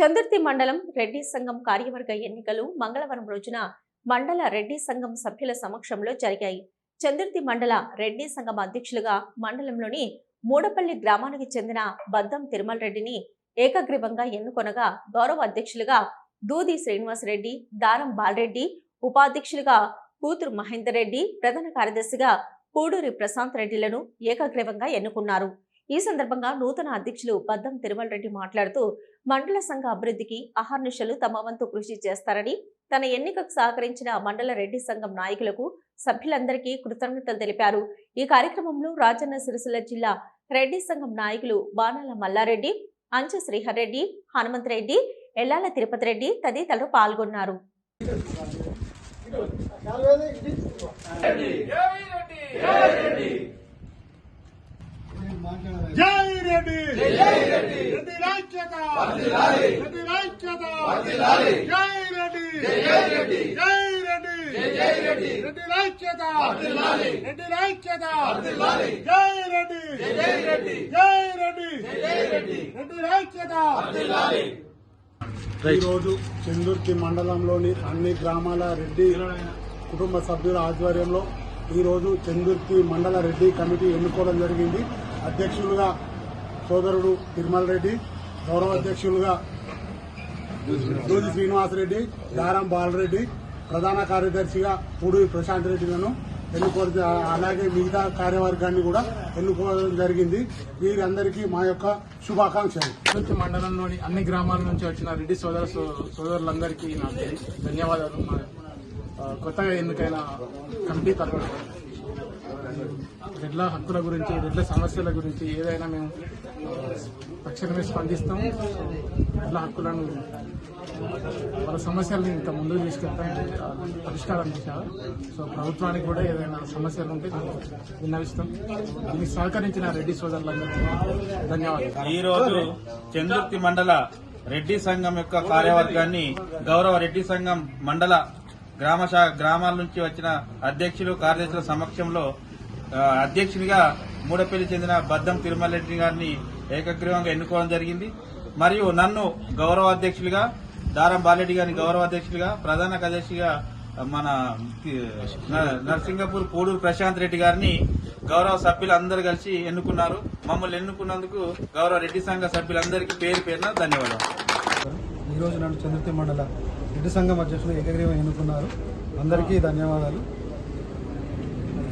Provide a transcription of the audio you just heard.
చందుర్తి మండలం రెడ్డి సంఘం కార్యవర్గ ఎన్నికలు మంగళవారం రోజున మండల రెడ్డి సంఘం సభ్యుల సమక్షంలో జరిగాయి. చందుర్తి మండల రెడ్డి సంఘం అధ్యక్షులుగా మండలంలోని మూడపల్లి గ్రామానికి చెందిన బద్దం తిరుమల రెడ్డిని ఏకగ్రీవంగా ఎన్నుకొనగా గౌరవ అధ్యక్షులుగా దూది శ్రీనివాసరెడ్డి దారం బాలరెడ్డి ఉపాధ్యక్షులుగా కూతురు మహేందర్ రెడ్డి ప్రధాన కార్యదర్శిగా పూడూరి ప్రశాంత్ రెడ్డిలను ఏకగ్రీవంగా ఎన్నుకున్నారు. ఈ సందర్భంగా నూతన అధ్యక్షులు బద్దం తిరుమల రెడ్డి మాట్లాడుతూ మండల సంఘ అభివృద్ధికి అహర్నిశలు తమ వంతు కృషి చేస్తారని తన ఎన్నికకు సహకరించిన మండల రెడ్డి సంఘం నాయకులకు సభ్యులందరికీ కృతజ్ఞతలు తెలిపారు. ఈ కార్యక్రమంలో రాజన్న సిరిసిల్ల జిల్లా రెడ్డి సంఘం నాయకులు బాణాల మల్లారెడ్డి అంచు శ్రీహర్ రెడ్డి హనుమంత్ రెడ్డి ఎల్లాల తిరుపతి రెడ్డి తదితరులు పాల్గొన్నారు. జై రెడ్డి రెడ్డి రాజ్యత రెడ్డి! రాజ్యత జై రెడ్డి! జై రెడ్డి! రెడ్డి! రాజ్యత రెడ్డి! రాజ్యత జై రెడ్డి! జై రెడ్డి! రెడ్డి రాజ్యత ఈరోజు చందుర్తి మండలంలోని అన్ని గ్రామాల రెడ్డి కుటుంబ సభ్యుల ఆధ్వర్యంలో ఈరోజు చందుర్తి మండల రెడ్డి కమిటీ ఎన్నుకోవడం జరిగింది. అధ్యక్షులుగా సోదరుడు తిరుమల రెడ్డి గౌరవ అధ్యక్షులుగా దూది శ్రీనివాసరెడ్డి దారం బాలరెడ్డి ప్రధాన కార్యదర్శిగా పూడూరి ప్రశాంత్ రెడ్డిలను ఎన్నుకోవడం అలాగే మిగతా కార్యవర్గాన్ని కూడా ఎన్నుకోవడం జరిగింది. వీరందరికీ మా యొక్క శుభాకాంక్షలు. మండలంలోని అన్ని గ్రామాల నుంచి వచ్చిన రెడ్డి సోదర సోదరులందరికీ నాకు ధన్యవాదాలు. కొత్తగా ఎన్నికైన కమిటీ తరఫున. రెడ్ల హక్కుల గురించి రెడ్ల సమస్యల గురించి ఏదైనా మేము తక్షణమే స్పందిస్తాం రెడ్ల హక్కులను వాళ్ళ సమస్యల్ని ఇంకా ముందుకు తీసుకెళ్తాం పరిష్కారం చేశారు. సో ప్రభుత్వానికి కూడా ఏదైనా సమస్యలు ఉంటే విన్నవిస్తాం. దీనికి సహకరించిన రెడ్డి సోదరులందరికీ ధన్యవాదాలు. ఈరోజు చంద్రుక్తి మండల రెడ్డి సంఘం యొక్క కార్యవర్గాన్ని గౌరవ రెడ్డి సంఘం మండల గ్రామ గ్రామాల నుంచి వచ్చిన అధ్యక్షులు కార్యదర్శుల సమక్షంలో అధ్యక్షునిగా మూడపల్లి చెందిన బద్దం తిరుమల రెడ్డి గారిని ఏకగ్రీవంగా ఎన్నుకోవడం జరిగింది. మరియు నన్ను గౌరవ అధ్యక్షులుగా దారం బాలరెడ్డి గారిని గౌరవ అధ్యక్షులుగా ప్రధాన కార్యదర్శిగా మన నర్సింగపూర్ కోడూరు ప్రశాంత్ రెడ్డి గారిని గౌరవ సభ్యులందరూ కలిసి ఎన్నుకున్నారు. మమ్మల్ని ఎన్నుకున్నందుకు గౌరవ రెడ్డి సంఘ సభ్యులందరికీ పేరు పేరున ధన్యవాదాలు. ఈరోజు నన్ను చంద్రతి మండల రెడ్డి సంఘం అధ్యక్షులు ఏకగ్రీవం ఎన్నుకున్నారు. అందరికీ ధన్యవాదాలు.